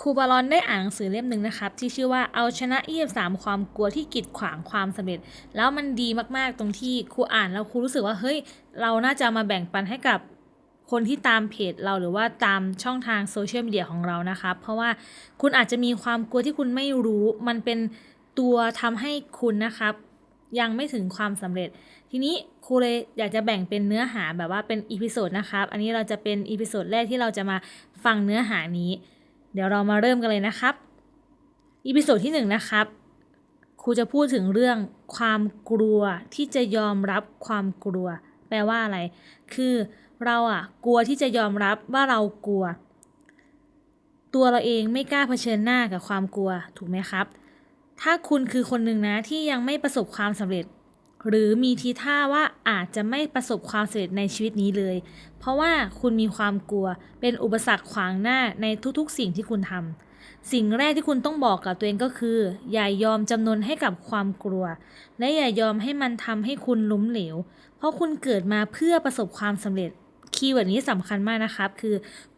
ครูบาลอนได้อ่านหนังสือเล่มหนึ่งนะครับ ที่ชื่อว่าเอาชนะ23ความกลัวที่กีดขวางความสำเร็จ แล้วมันดีมากๆตรงที่ครูอ่านแล้วครูรู้สึกว่าเฮ้ย เราน่าจะมาแบ่งปันให้กับคนที่ตามเพจเราหรือว่าตามช่องทางโซเชียลมีเดียของเรานะครับ เพราะว่าคุณอาจจะมีความกลัวที่คุณไม่รู้ มันเป็นตัวทำให้คุณนะครับ ยังไม่ถึงความสำเร็จ ทีนี้ครูเลยอยากจะแบ่งเป็นเนื้อหาแบบว่าเป็นอีพิโซดนะครับ อันนี้เราจะเป็นอีพิโซดแรกที่เราจะมาฟังเนื้อหานี้ เดี๋ยวเรามาเริ่มกันเลยนะครับ อีพิโซดที่หนึ่งนะครับ ครูจะพูดถึงเรื่องความกลัวที่จะยอมรับความกลัว แปลว่าอะไร คือเราอะกลัวที่จะยอมรับว่าเรากลัว ตัวเราเองไม่กล้าเผชิญหน้ากับความกลัว ถูกไหมครับ ถ้าคุณคือคนหนึ่งนะที่ยังไม่ประสบความสำเร็จ หรือมีทีท่าว่าอาจจะไม่ประสบความสำเร็จในชีวิตนี้เลย เพราะว่าคุณมีความกลัวเป็นอุปสรรคขวางหน้าในทุกๆ สิ่งที่คุณทำสิ่งแรกที่คุณต้องบอกกับตัวเองก็คือ อย่ายอมจำนนให้กับความกลัว และอย่ายอมให้มันทำให้คุณล้มเหลว เพราะคุณเกิดมาเพื่อประสบความสำเร็จคีย์เวิร์ดนี้สำคัญมากนะครับ คือ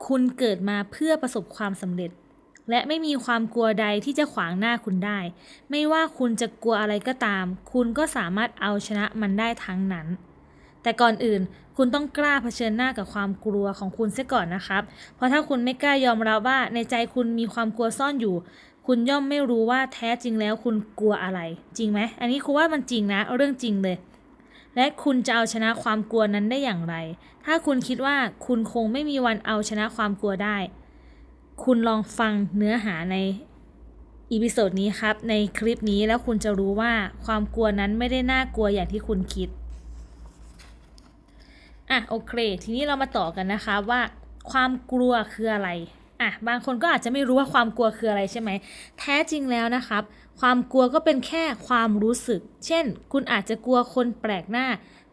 คุณเกิดมาเพื่อประสบความสำเร็จ และไม่มีความกลัวใดที่จะขวางหน้าคุณได้ ไม่ว่าคุณจะกลัวอะไรก็ตาม คุณก็สามารถเอาชนะมันได้ทั้งนั้น แต่ก่อนอื่น คุณต้องกล้าเผชิญหน้ากับความกลัวของคุณเสียก่อนนะครับ เพราะถ้าคุณไม่กล้ายอมรับว่าในใจคุณมีความกลัวซ่อนอยู่ คุณย่อมไม่รู้ว่าแท้จริงแล้วคุณกลัวอะไร จริงไหม อันนี้ครูว่ามันจริงนะ เรื่องจริงเลยและคุณจะเอาชนะความกลัวนั้นได้อย่างไร ถ้าคุณคิดว่าคุณคงไม่มีวันเอาชนะความกลัวได้ คุณลองฟังเนื้อหาในอีพิโซดนี้ครับ ในคลิปนี้แล้วคุณจะรู้ว่าความกลัวนั้นไม่ได้น่ากลัวอย่างที่คุณคิด อะโอเค ทีนี้เรามาต่อกันนะคะว่าความกลัวคืออะไร อะ บางคนก็อาจจะไม่รู้ว่าความกลัวคืออะไรใช่ไหม แท้จริงแล้วนะครับ ความกลัวก็เป็นแค่ความรู้สึก เช่น คุณอาจจะกลัวคนแปลกหน้า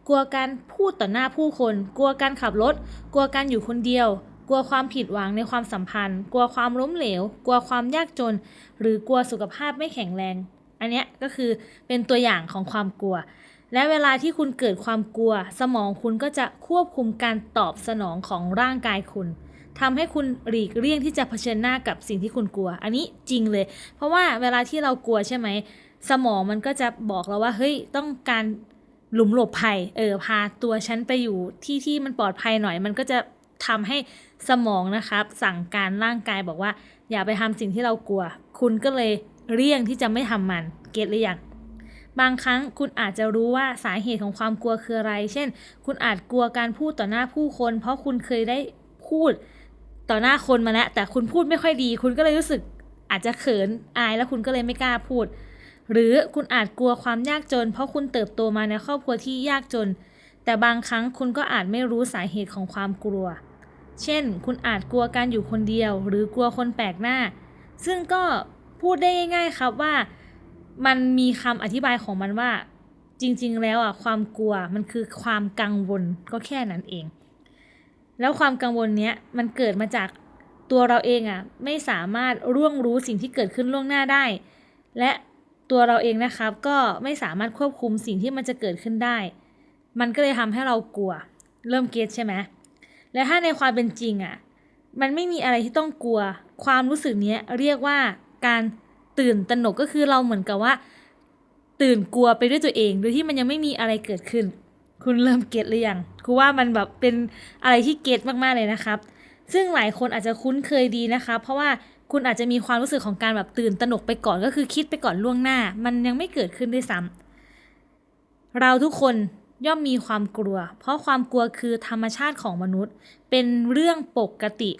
กลัวการพูดต่อหน้าผู้คน กลัวการขับรถ กลัวการอยู่คนเดียว กลัวความผิดหวังในความสัมพันธ์ กลัวความล้มเหลว กลัวความยากจน หรือกลัวสุขภาพไม่แข็งแรง อันเนี้ยก็คือเป็นตัวอย่างของความกลัว และเวลาที่คุณเกิดความกลัว สมองคุณก็จะควบคุมการตอบสนองของร่างกายคุณทำให้คุณหลีกเลี่ยงที่จะเผชิญหน้ากับสิ่งที่คุณกลัว อันนี้จริงเลย เพราะว่าเวลาที่เรากลัวใช่ไหม สมองมันก็จะบอกเราว่า เฮ้ย ต้องการหลุมหลบภัย เออ พาตัวฉันไปอยู่ที่ที่มันปลอดภัยหน่อย มันก็จะ ทำให้สมองนะครับ สั่งการร่างกายบอกว่า อย่าไปทำสิ่งที่เรากลัว คุณก็เลยเลี่ยงที่จะไม่ทำมัน เก็ตหรือยังบางครั้งคุณอาจจะรู้ว่าสาเหตุของความกลัวคืออะไร เช่น คุณอาจกลัวการพูดต่อหน้าผู้คน เพราะคุณเคยได้พูดต่อหน้าคนมาแล้ว แต่คุณพูดไม่ค่อยดี คุณก็เลยรู้สึกอาจจะเขินอายแล้วคุณก็เลยไม่กล้าพูด หรือคุณอาจกลัวความยากจน เพราะคุณเติบโตมาในครอบครัวที่ยากจน แต่บางครั้งคุณก็อาจไม่รู้สาเหตุของความกลัว เช่น คุณอาจกลัวการอยู่คนเดียว หรือกลัวคนแปลกหน้า ซึ่งก็พูดได้ง่ายๆครับว่า มันมีคำอธิบายของมันว่า จริงๆ แล้วอะความกลัวมันคือความกังวลก็แค่นั้นเอง แล้วความกังวลเนี้ยมันเกิดมาจากตัวเราเองอะไม่สามารถร่วงรู้สิ่งที่เกิดขึ้นล่วงหน้าได้ และตัวเราเองนะครับก็ไม่สามารถควบคุมสิ่งที่มันจะเกิดขึ้นได้ มันก็เลยทำให้เรากลัว เริ่มเก็ตใช่ไหม และถ้าในความเป็นจริงอะ มันไม่มีอะไรที่ต้องกลัว ความรู้สึกเนี้ยเรียกว่าการตื่นตระหนกก็คือเราเหมือนกับว่า ตื่นกลัวไปด้วยตัวเอง โดยที่มันยังไม่มีอะไรเกิดขึ้น คุณเริ่มเก็ตหรือยังคือว่ามันแบบเป็นอะไรที่เก็ตมากๆเลยนะครับ ซึ่งหลายคนอาจจะคุ้นเคยดีนะคะ เพราะว่าคุณอาจจะมีความรู้สึกของการแบบตื่นตระหนกไปก่อนก็คือคิดไปก่อนล่วงหน้า มันยังไม่เกิดขึ้นด้วยซ้ำเราทุกคน ย่อมมีความกลัว เพราะความกลัวคือธรรมชาติของมนุษย์ เป็นเรื่องปกติ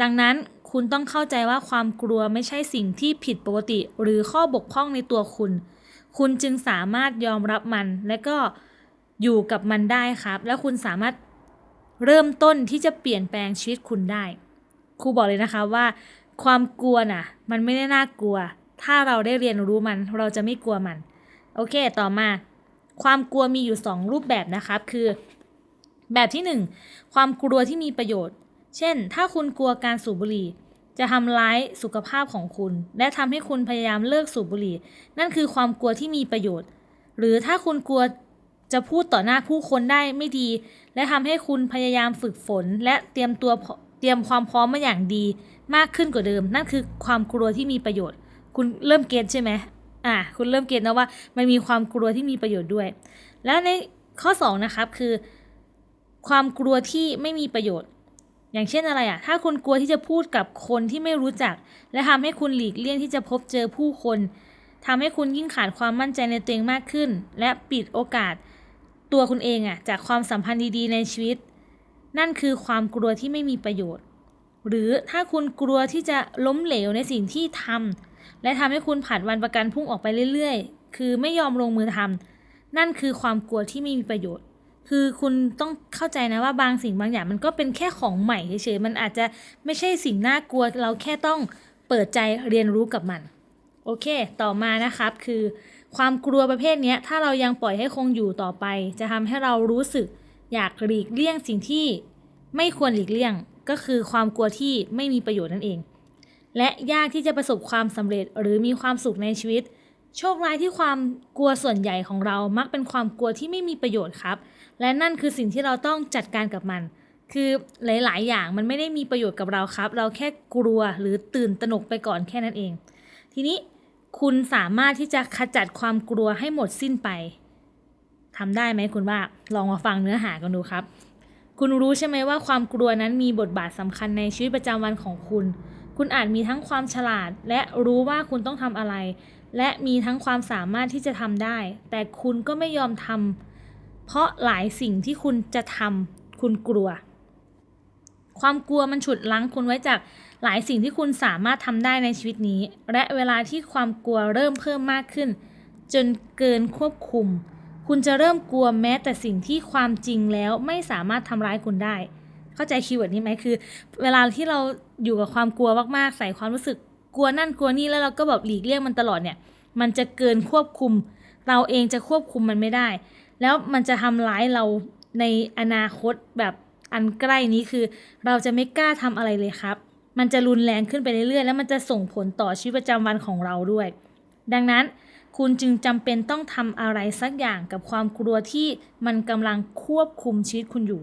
ดังนั้นคุณต้องเข้าใจว่าความกลัวไม่ใช่สิ่งที่ผิดปกติ หรือข้อบกพร่องในตัวคุณ คุณจึงสามารถยอมรับมัน และก็อยู่กับมันได้ครับ แล้วคุณสามารถเริ่มต้นที่จะเปลี่ยนแปลงชีวิตคุณได้ ครูบอกเลยนะคะว่า ความกลัวน่ะ มันไม่ได้น่ากลัว ถ้าเราได้เรียนรู้มัน เราจะไม่กลัวมัน โอเค ต่อมา ความกลัวมีอยู่ 2 รูปแบบนะครับคือ แบบที่ 1 ความกลัวที่มีประโยชน์ เช่น ถ้าคุณกลัวการสูบบุหรี่ จะทำร้ายสุขภาพของคุณ และทำให้คุณพยายามเลิกสูบบุหรี่ นั่นคือความกลัวที่มีประโยชน์ หรือถ้าคุณกลัวจะพูดต่อหน้าผู้คนได้ไม่ดี และทำให้คุณพยายามฝึกฝน และเตรียมตัวเตรียมความพร้อมมาอย่างดี มากขึ้นกว่าเดิม นั่นคือความกลัวที่มีประโยชน์ คุณเริ่มเก็ตใช่ไหม อะคุณเริ่มเก็ตนะว่ามันมีความกลัวที่มีประโยชน์ด้วย แล้วในข้อสองนะครับคือ ความกลัวที่ไม่มีประโยชน์ อย่างเช่นอะไรอะ่ะถ้าคุณกลัวที่จะพูดกับคนที่ไม่รู้จัก และทำให้คุณหลีกเลี่ยงที่จะพบเจอผู้คนทำให้คุณยิ่งขาดความมั่นใจในตัวเองมากขึ้น และปิดโอกาสตัวคุณเองอะ่ะจากความสัมพันธ์ดีๆ ในชีวิต นั่นคือความกลัวที่ไม่มีประโยชน์ หรือถ้าคุณกลัวที่จะล้มเหลวในสิ่งที่ทำ และทำให้คุณผ่านวันประกันพรุ่งออกไปเรื่อยๆ คือไม่ยอมลงมือทำนั่นคือความกลัวที่ไม่มีประโยชน์ คือคุณต้องเข้าใจนะว่าบางสิ่งบางอย่างมันก็เป็นแค่ของใหม่เฉยๆ มันอาจจะไม่ใช่สิ่งน่ากลัว เราแค่ต้องเปิดใจเรียนรู้กับมัน โอเค ต่อมานะครับคือความกลัวประเภทนี้ถ้าเรายังปล่อยให้คงอยู่ต่อไป จะทำให้เรารู้สึกอยากหลีกเลี่ยงสิ่งที่ไม่ควรหลีกเลี่ยง ก็คือความกลัวที่ไม่มีประโยชน์นั่นเอง และยากที่จะประสบความสำเร็จหรือมีความสุขในชีวิต โชคร้ายที่ความกลัวส่วนใหญ่ของเรามักเป็นความกลัวที่ไม่มีประโยชน์ครับ และนั่นคือสิ่งที่เราต้องจัดการกับมัน คือหลาย ๆ อย่างมันไม่ได้มีประโยชน์กับเราครับ เราแค่กลัวหรือตื่นตระหนกไปก่อนแค่นั้นเอง ทีนี้คุณสามารถที่จะขจัดความกลัวให้หมดสิ้นไปทำได้ไหมคุณว่าลองมาฟังเนื้อหากันดูครับ คุณรู้ใช่ไหมว่าความกลัวนั้นมีบทบาทสำคัญในชีวิตประจำวันของคุณ คุณอาจมีทั้งความฉลาด และรู้ว่าคุณต้องทำอะไร และมีทั้งความสามารถที่จะทำได้ แต่คุณก็ไม่ยอมทำเพราะหลายสิ่งที่คุณจะทำคุณกลัว ความกลัวมันฉุดลั้งคุณไว้จากหลายสิ่งที่คุณสามารถทำได้ในชีวิตนี้ และเวลาที่ความกลัวเริ่มเพิ่มมากขึ้น จนเกินควบคุม คุณจะเริ่มกลัวแม้แต่สิ่งที่ความจริงแล้วไม่สามารถทำร้ายคุณได้ เข้าใจคีย์เวิร์ดนี้ไหมคือ เวลาที่เราอยู่กับความกลัวมากๆ ใส่ความรู้สึกกลัวนั่นกลัวนี่แล้วเราก็แบบหลีกเลี่ยงมันตลอดเนี่ย มันจะเกินควบคุม เราเองจะควบคุมมันไม่ได้ แล้วมันจะทำร้ายเราในอนาคตแบบอันใกล้นี้คือ เราจะไม่กล้าทำอะไรเลยครับ มันจะรุนแรงขึ้นไปเรื่อยๆ แล้วมันจะส่งผลต่อชีวิตประจำวันของเราด้วย ดังนั้นคุณจึงจำเป็นต้องทำอะไรสักอย่างกับความกลัวที่มันกำลังควบคุมชีวิตคุณอยู่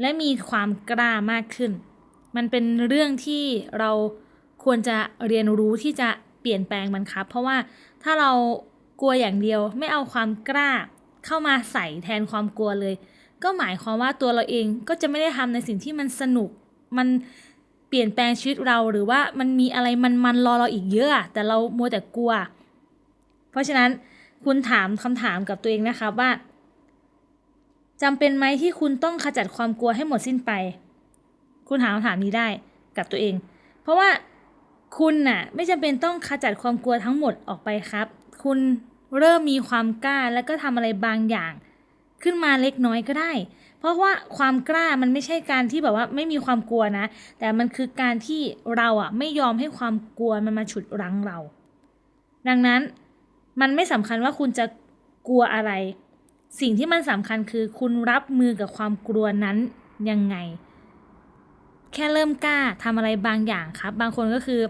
และมีความกล้ามากขึ้น มันเป็นเรื่องที่เราควรจะเรียนรู้ที่จะเปลี่ยนแปลงมันครับ เพราะว่าถ้าเรากลัวอย่างเดียวไม่เอาความกล้าเข้ามาใส่แทนความกลัวเลย ก็หมายความว่าตัวเราเองก็จะไม่ได้ทำในสิ่งที่มันสนุก มันเปลี่ยนแปลงชีวิตเราหรือว่ามันมีอะไรมันๆรอเราอีกเยอะ แต่เรามัวแต่กลัว เพราะฉะนั้นคุณถามคำถามกับตัวเองนะคะว่า จำเป็นไหมที่คุณต้องขจัดความกลัวให้หมดสิ้นไป คุณถามคำถามนี้ได้กับตัวเอง เพราะว่าคุณน่ะไม่จำเป็นต้องขจัดความกลัวทั้งหมดออกไปครับ คุณเริ่มมีความกล้าแล้วก็ทำอะไรบางอย่าง ขึ้นมาเล็กน้อยก็ได้ เพราะว่าความกล้ามันไม่ใช่การที่แบบว่าไม่มีความกลัวนะ แต่มันคือการที่เราอะไม่ยอมให้ความกลัวมันมาฉุดรั้งเรา ดังนั้นมันไม่สำคัญว่าคุณจะกลัวอะไร สิ่งที่มันสำคัญคือคุณรับมือกับความกลัวนั้นยังไง แค่เริ่มกล้าทำอะไรบางอย่างครับ บางคนก็คือ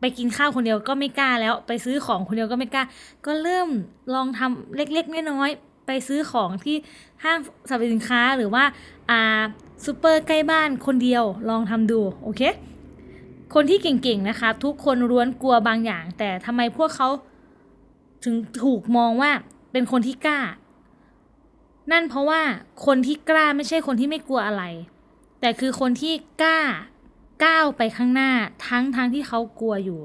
ไปกินข้าวคนเดียวก็ไม่กล้าแล้ว ไปซื้อของคนเดียวก็ไม่กล้า ก็เริ่มลองทำเล็กๆน้อยๆไปซื้อของที่ห้างสรรพสินค้าหรือว่าอ่าซูเปอร์ใกล้บ้านคนเดียวลองทำดูโอเคคนที่เก่งๆนะคะทุกคนล้วนกลัวบางอย่าง แต่ทำไมพวกเขาถึงถูกมองว่าเป็นคนที่กล้า นั่นเพราะว่าคนที่กล้าไม่ใช่คนที่ไม่กลัวอะไร แต่คือคนที่กล้าก้าวไปข้างหน้าทั้งทั้งที่เขากลัวอยู่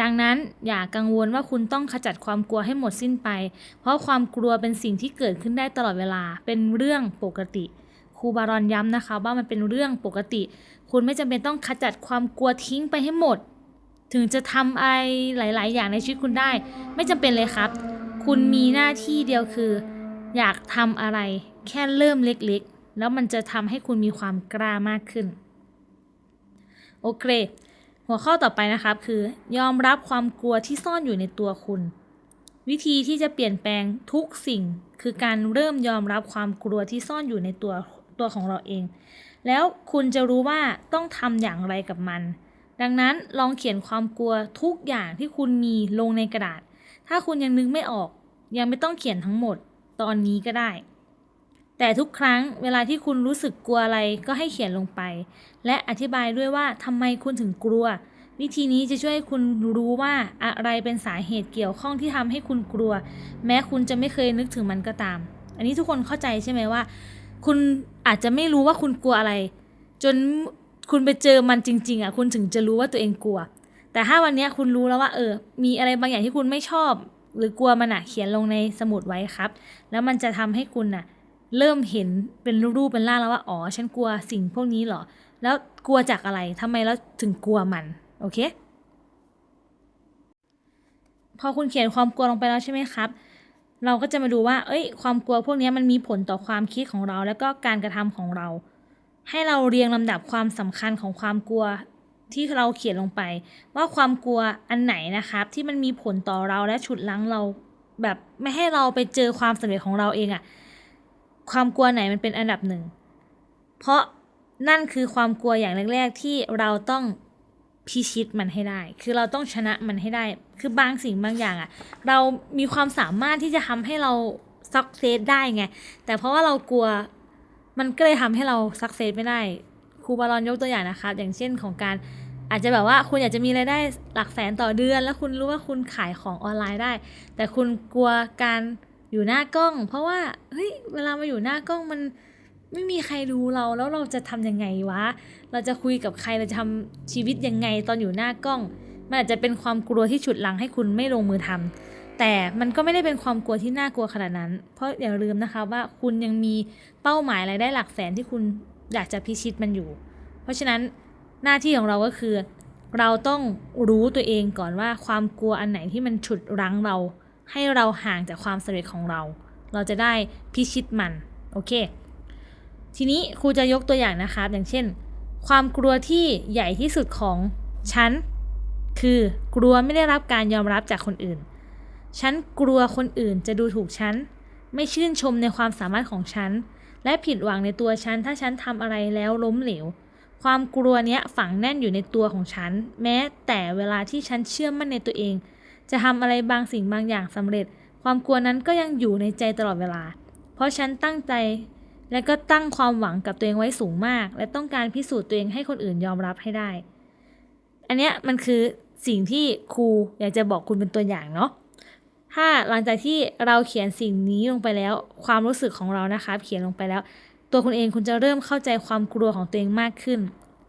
ดังนั้นอย่ากังวลว่าคุณต้องขจัดความกลัวให้หมดสิ้นไป เพราะความกลัวเป็นสิ่งที่เกิดขึ้นได้ตลอดเวลาเป็นเรื่องปกติครูบารอนย้ำนะคะว่ามันเป็นเรื่องปกติ คุณไม่จำเป็นต้องขจัดความกลัวทิ้งไปให้หมด ถึงจะทำอะไรหลาย ๆ อย่างในชีวิตคุณได้ ไม่จำเป็นเลยครับ คุณมีหน้าที่เดียวคือ อยากทำอะไรแค่เริ่มเล็กๆ แล้วมันจะทำให้คุณมีความกล้ามากขึ้น โอเค หัวข้อต่อไปนะครับคือ ยอมรับความกลัวที่ซ่อนอยู่ในตัวคุณ วิธีที่จะเปลี่ยนแปลงทุกสิ่ง คือการเริ่มยอมรับความกลัวที่ซ่อนอยู่ในตัวตัวของเราเอง แล้วคุณจะรู้ว่าต้องทำอย่างไรกับมัน ดังนั้นลองเขียนความกลัวทุกอย่างที่คุณมีลงในกระดาษ ถ้าคุณยังนึกไม่ออก ยังไม่ต้องเขียนทั้งหมด ตอนนี้ก็ได้ แต่ทุกครั้งเวลาที่คุณรู้สึกกลัวอะไรก็ให้เขียนลงไป และอธิบายด้วยว่าทำไมคุณถึงกลัว วิธีนี้จะช่วยให้คุณรู้ว่าอะไรเป็นสาเหตุเกี่ยวข้องที่ทำให้คุณกลัว แม้คุณจะไม่เคยนึกถึงมันก็ตาม อันนี้ทุกคนเข้าใจใช่ไหมว่า คุณอาจจะไม่รู้ว่าคุณกลัวอะไร จนคุณไปเจอมันจริง ๆอะคุณถึงจะรู้ว่าตัวเองกลัว แต่ถ้าวันนี้คุณรู้แล้วว่า เออ มีอะไรบางอย่างที่คุณไม่ชอบ หรือกลัวมันอะเขียนลงในสมุดไว้ครับ แล้วมันจะทำให้คุณน่ะเริ่มเห็นเป็นรูปเป็นร่างแล้วว่าอ๋อฉันกลัวสิ่งพวกนี้เหรอ แล้วกลัวจากอะไรทำไมแล้วถึงกลัวมันโอเค พอคุณเขียนความกลัวลงไปแล้วใช่ไหมครับ เราก็จะมาดูว่า เอ้ย ความกลัวพวกนี้มันมีผลต่อความคิดของเรา แล้วก็การกระทำของเรา ให้เราเรียงลำดับความสำคัญของความกลัว ที่เราเขียนลงไป ว่าความกลัวอันไหนนะครับที่มันมีผลต่อเราและฉุดลั้งเราแบบไม่ให้เราไปเจอความสำเร็จของเราเองอะความกลัวไหนมันเป็นอันดับหนึ่ง เพราะนั่นคือความกลัวอย่างแรก ๆ ที่เราต้องพิชิตมันให้ได้ คือเราต้องชนะมันให้ได้ คือบางสิ่งบางอย่างอะเรามีความสามารถที่จะทำให้เราซักเซสได้ไง แต่เพราะว่าเรากลัวมันก็เลยทำให้เราซักเซสไม่ได้ ครูบาลอนยกตัวอย่างนะคะ อย่างเช่นของการอาจจะแบบว่าคุณอยากจะมีรายได้หลักแสนต่อเดือน แล้วคุณรู้ว่าคุณขายของออนไลน์ได้ แต่คุณกลัวการอยู่หน้ากล้อง เพราะว่าเฮ้ยเวลามาอยู่หน้ากล้องมันไม่มีใครดูเราแล้วเราจะทำยังไงวะ เราจะคุยกับใครเราจะทำชีวิตยังไงตอนอยู่หน้ากล้อง มันอาจจะเป็นความกลัวที่ฉุดลังให้คุณไม่ลงมือทำแต่มันก็ไม่ได้เป็นความกลัวที่น่ากลัวขนาดนั้น เพราะอย่าลืมนะคะว่าคุณยังมีเป้าหมายรายได้หลักแสนที่คุณ อยากจะพิชิตมันอยู่ เพราะฉะนั้นหน้าที่ของเราก็คือ เราต้องรู้ตัวเองก่อนว่าความกลัวอันไหนที่มันฉุดรั้งเรา ให้เราห่างจากความสำเร็จของเรา เราจะได้พิชิตมันโอเค ทีนี้ครูจะยกตัวอย่างนะครับอย่างเช่น ความกลัวที่ใหญ่ที่สุดของฉันคือกลัวไม่ได้รับการยอมรับจากคนอื่น ฉันกลัวคนอื่นจะดูถูกฉัน ไม่ชื่นชมในความสามารถของฉัน และผิดหวังในตัวฉัน ถ้าฉันทำอะไรแล้วล้มเหลว ความกลัวเนี้ยฝังแน่นอยู่ในตัวของฉัน แม้แต่เวลาที่ฉันเชื่อมั่นในตัวเอง จะทำอะไรบางสิ่งบางอย่างสำเร็จ ความกลัวนั้นก็ยังอยู่ในใจตลอดเวลา เพราะฉันตั้งใจ และก็ตั้งความหวังกับตัวเองไว้สูงมาก และต้องการพิสูจน์ตัวเองให้คนอื่นยอมรับให้ได้ อันเนี้ยมันคือสิ่งที่ครูอยากจะบอกคุณเป็นตัวอย่างเนาะ ถ้าหลังจากที่เราเขียนสิ่งนี้ลงไปแล้ว ความรู้สึกของเรานะคะเขียนลงไปแล้ว ตัวคุณเองคุณจะเริ่มเข้าใจความกลัวของตัวเองมากขึ้น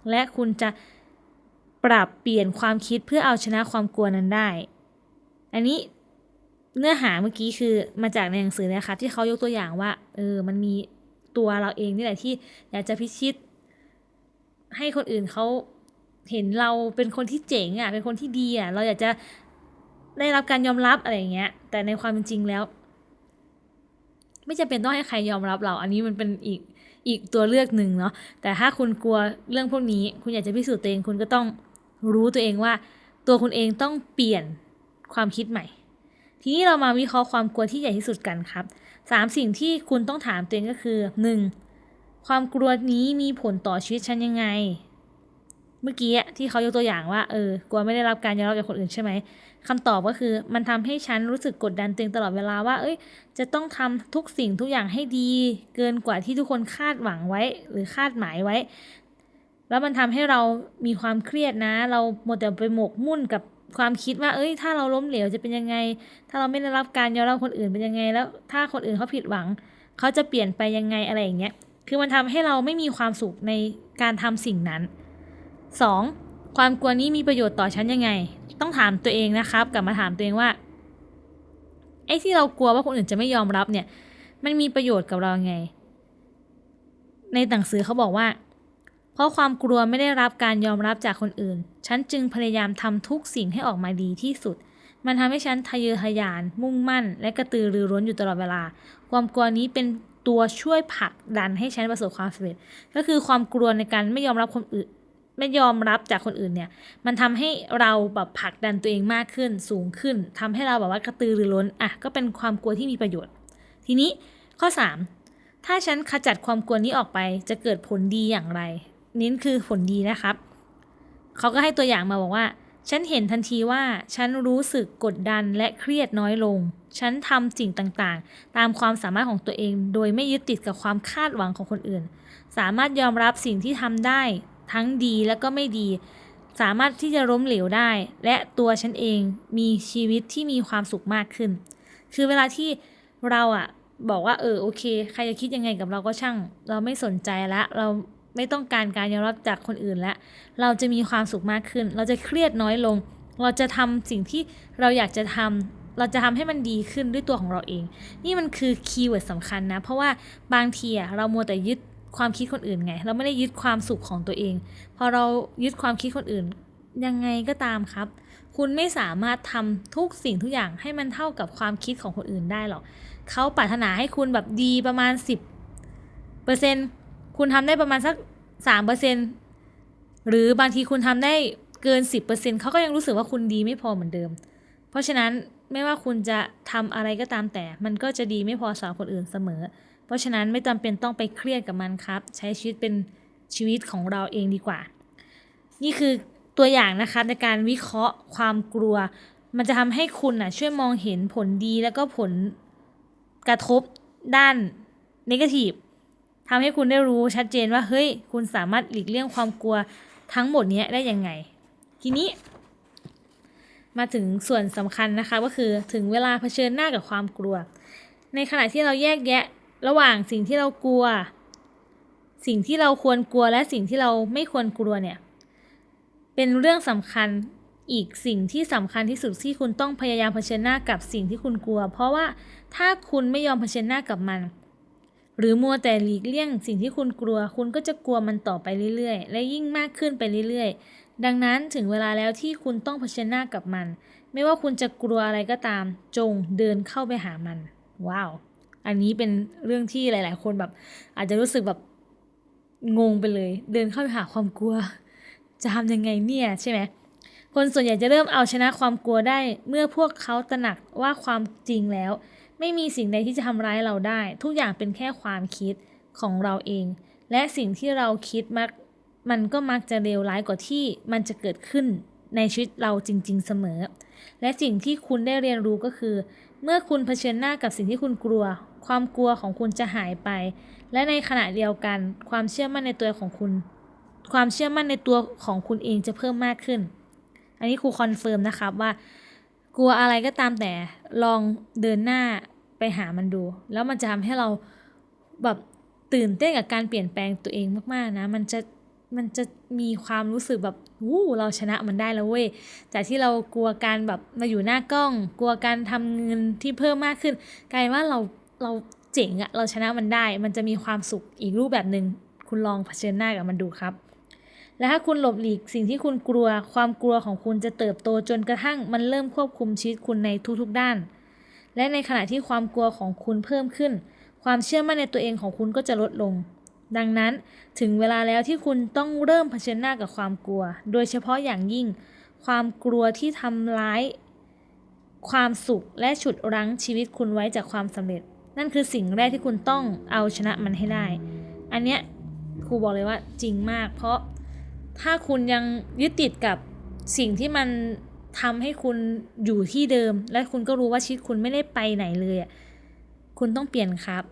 และคุณจะปรับเปลี่ยนความคิดเพื่อเอาชนะความกลัวนั้นได้ อันนี้เนื้อหาเมื่อกี้คือมาจากในหนังสือนะคะที่เขายกตัวอย่างว่าเออมันมีตัวเราเองนี่แหละที่อยากจะพิชิต ให้คนอื่นเขาเห็นเราเป็นคนที่เจ๋งอะเป็นคนที่ดีอะเราอยากจะ ได้รับการยอมรับอะไรอย่างเงี้ย แต่ในความเป็นจริงแล้ว ไม่จำเป็นต้องให้ใครยอมรับเรา อันนี้มันเป็นอีกอีกตัวเลือกหนึ่งเนาะแต่ถ้าคุณกลัวเรื่องพวกนี้ คุณอยากจะพิสูจน์ตัวเองคุณก็ต้องรู้ตัวเองว่า ตัวคุณเองต้องเปลี่ยนความคิดใหม่ ทีนี้เรามาวิเคราะห์ความกลัวที่ใหญ่ที่สุดกันครับสามสิ่งที่คุณต้องถามตัวเองก็คือหนึ่งความกลัวนี้มีผลต่อชีวิตฉันยังไง เมื่อกี้ที่เขายกตัวอย่างว่าเออกลัวไม่ได้รับการยอมรับจากคนอื่นใช่ไหมคำตอบก็คือมันทำให้ฉันรู้สึกกดดันตัวเองตลอดเวลาว่า เอ้ย จะต้องทำทุกสิ่งทุกอย่างให้ดี เกินกว่าที่ทุกคนคาดหวังไว้ หรือคาดหมายไว้ แล้วมันทำให้เรามีความเครียดนะ เราหมดแต่ไปหมกมุ่นกับความคิดว่า เอ้ย ถ้าเราล้มเหลวจะเป็นยังไง ถ้าเราไม่ได้รับการยอมรับคนอื่นเป็นยังไง แล้ว ถ้าคนอื่นเขาผิดหวัง เขาจะเปลี่ยนไปยังไงอะไรอย่างเงี้ย คือมันทำให้เราไม่มีความสุขในการทำสิ่งนั้น 2. ความกลัวนี้มีประโยชน์ต่อฉันยังไง ต้องถามตัวเองนะครับ กลับมาถามตัวเองว่าไอ้ที่เรากลัวว่าคนอื่นจะไม่ยอมรับเนี่ย มันมีประโยชน์กับเราไง ในหนังสือเขาบอกว่า เพราะความกลัวไม่ได้รับการยอมรับจากคนอื่น ฉันจึงพยายามทำทุกสิ่งให้ออกมาดีที่สุด มันทำให้ฉันทะเยอทะยาน มุ่งมั่น และกระตือรือร้นอยู่ตลอดเวลา ความกลัวนี้เป็นตัวช่วยผลักดันให้ฉันประสบความสำเร็จ ก็คือความกลัวในการไม่ยอมรับคนอื่น ไม่ยอมรับจากคนอื่นเนี่ย มันทำให้เราแบบผลักดันตัวเองมากขึ้นสูงขึ้นทำให้เราแบบว่ากระตือรือร้นอะก็เป็นความกลัวที่มีประโยชน์ ทีนี้ข้อ 3 ถ้าฉันขจัดความกลัวนี้ออกไปจะเกิดผลดีอย่างไรนิ้นคือผลดีนะครับเขาก็ให้ตัวอย่างมาบอกว่า ฉันเห็นทันทีว่า ฉันรู้สึกกดดันและเครียดน้อยลง ฉันทำสิ่งต่างๆ ตามความสามารถของตัวเอง โดยไม่ยึดติดกับความคาดหวังของคนอื่น สามารถยอมรับสิ่งที่ทำได้ ทั้งดีและก็ไม่ดี สามารถที่จะล้มเหลวได้ และตัวฉันเองมีชีวิตที่มีความสุขมากขึ้น คือเวลาที่เราอะบอกว่าเออโอเค ใครจะคิดยังไงกับเราก็ช่าง เราไม่สนใจละเราไม่ต้องการการยอมรับจากคนอื่นแล้วเราจะมีความสุขมากขึ้น เราจะเครียดน้อยลง เราจะทำสิ่งที่เราอยากจะทำเราจะทำให้มันดีขึ้นด้วยตัวของเราเอง นี่มันคือคีย์เวิร์ดสำคัญนะ เพราะว่าบางทีอะเรามัวแต่ยึด ความคิดคนอื่นไง เราไม่ได้ยึดความสุขของตัวเอง พอเรายึดความคิดคนอื่นยังไงก็ตามครับ คุณไม่สามารถทำทุกสิ่งทุกอย่างให้มันเท่ากับความคิดของคนอื่นได้หรอกเขาปรารถนาให้คุณแบบดีประมาณ 10เปอร์เซ็นคุณทำได้ประมาณสัก3เปอร์เซ็นหรือบางทีคุณทำได้เกิน 10เปอร์เซ็นเขาก็ยังรู้สึกว่าคุณดีไม่พอเหมือนเดิม เพราะฉะนั้น ไม่ว่าคุณจะทำอะไรก็ตามแต่ มันก็จะดีไม่พอสำหรับคนอื่นเสมอ เพราะฉะนั้นไม่จำเป็นต้องไปเครียดกับมันครับ ใช้ชีวิตเป็นชีวิตของเราเองดีกว่า นี่คือตัวอย่างนะคะในการวิเคราะห์ความกลัว มันจะทำให้คุณนะช่วยมองเห็นผลดีแล้วก็ผลกระทบด้านนกาทีฟทำให้คุณได้รู้ชัดเจนว่าเฮ้ย คุณสามารถหลีกเลี่ยงความกลัวทั้งหมดนี้ได้ยังไง ทีนี้ มาถึงส่วนสำคัญนะคะก็คือถึงเวลาเผชิญหน้ากับความกลัว ในขณะที่เราแยกแยะระหว่างสิ่งที่เรากลัว สิ่งที่เราควรกลัวและสิ่งที่เราไม่ควรกลัวเนี่ยเป็นเรื่องสำคัญอีกสิ่งที่สำคัญที่สุดที่คุณต้องพยายามเผชิญหน้ากับสิ่งที่คุณกลัว เพราะว่าถ้าคุณไม่ยอมเผชิญหน้ากับมัน หรือมัวแต่หลีกเลี่ยง สิ่งที่คุณกลัว คุณก็จะกลัวมันต่อไปเรื่อยๆ และยิ่งมากขึ้นไปเรื่อยๆ ดังนั้นถึงเวลาแล้วที่คุณต้องเผชิญหน้ากับมัน ไม่ว่าคุณจะกลัวอะไรก็ตาม จงเดินเข้าไปหามัน ว้าว อันนี้เป็นเรื่องที่หลาย ๆ คนแบบ อาจจะรู้สึกแบบงงไปเลย เดินเข้าไปหาความกลัว จะทำยังไงเนี่ยใช่ไหมคนส่วนใหญ่จะเริ่มเอาชนะความกลัวได้ เมื่อพวกเขาตระหนักว่าความจริงแล้ว ไม่มีสิ่งใดที่จะทำร้ายเราได้ ทุกอย่างเป็นแค่ความคิดของเราเอง และสิ่งที่เราคิดมัก มันก็มักจะเลวร้ายกว่าที่มันจะเกิดขึ้นในชีวิตเราจริง ๆ เสมอ และสิ่งที่คุณได้เรียนรู้ก็คือ เมื่อคุณเผชิญหน้ากับสิ่งที่คุณกลัว ความกลัวของคุณจะหายไป และในขณะเดียวกัน ความเชื่อมั่นในตัวของคุณ ความเชื่อมั่นในตัวของคุณเองจะเพิ่มมากขึ้น อันนี้ครูคอนเฟิร์มนะครับว่ากลัวอะไรก็ตามแต่ลองเดินหน้าไปหามันดู แล้วมันจะทำให้เราแบบตื่นเต้นกับการเปลี่ยนแปลงตัวเองมากๆนะ มันจะ มันจะมีความรู้สึกแบบวู้เราชนะมันได้แล้วเว้ยจากที่เรากลัวการแบบมาอยู่หน้ากล้อง กลัวการทำเงินที่เพิ่มมากขึ้น กลายว่าเราเราเจ๋งอะเราชนะมันได้ มันจะมีความสุขอีกรูปแบบหนึ่งคุณลองเผชิญหน้ากับมันดูครับ และถ้าคุณหลบหลีกสิ่งที่คุณกลัว ความกลัวของคุณจะเติบโตจนกระทั่งมันเริ่มควบคุมชีวิตคุณในทุกๆด้าน และในขณะที่ความกลัวของคุณเพิ่มขึ้น ความเชื่อมั่นในตัวเองของคุณก็จะลดลง ดังนั้นถึงเวลาแล้วที่คุณต้องเริ่มเผชิญหน้ากับความกลัว โดยเฉพาะอย่างยิ่ง ความกลัวที่ทำร้าย ความสุขและฉุดรั้งชีวิตคุณไว้จากความสำเร็จ นั่นคือสิ่งแรกที่คุณต้องเอาชนะมันให้ได้ อันเนี้ยครูบอกเลยว่าจริงมาก เพราะถ้าคุณยังยึดติดกับสิ่งที่มันทำให้คุณอยู่ที่เดิม และคุณก็รู้ว่าชีวิตคุณไม่ได้ไปไหนเลยอะคุณต้องเปลี่ยนครับ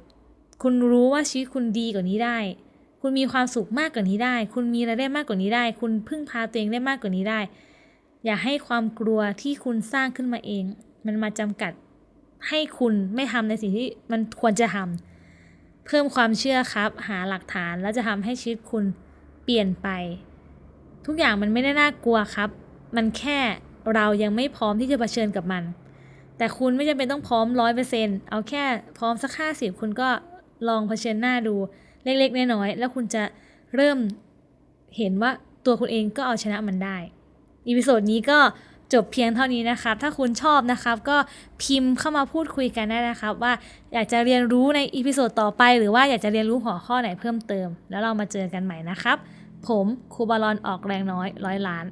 คุณรู้ว่าชีวิตคุณดีกว่านี้ได้ คุณมีความสุขมากกว่านี้ได้ คุณมีรายได้มากกว่านี้ได้ คุณพึ่งพาตัวเองได้มากกว่านี้ได้ อย่าให้ความกลัวที่คุณสร้างขึ้นมาเอง มันมาจำกัดให้คุณไม่ทำในสิ่งที่มันควรจะทำเพิ่มความเชื่อครับ หาหลักฐานแล้วจะทำให้ชีวิตคุณเปลี่ยนไป ทุกอย่างมันไม่ได้น่ากลัวครับ มันแค่เรายังไม่พร้อมที่จะเผชิญกับมัน แต่คุณไม่จำเป็นต้องพร้อมร้อยเปอร์เซ็นเอาแค่พร้อมสักห้าสิบคุณก็ ลองเผชิญหน้าดูเล็กๆน้อยๆแล้วคุณจะเริ่มเห็นว่าตัวคุณเองก็เอาชนะมันได้อีพิโซดนี้ก็จบเพียงเท่านี้นะครับ ถ้าคุณชอบนะครับ ก็พิมพ์เข้ามาพูดคุยกันได้นะครับ ว่าอยากจะเรียนรู้ในอีพิโซดต่อไปหรือว่าอยากจะเรียนรู้หัวข้อไหนเพิ่มเติม แล้วเรามาเจอกันใหม่นะครับ ผมครูบาลอนออกแรงน้อยร้อยล้าน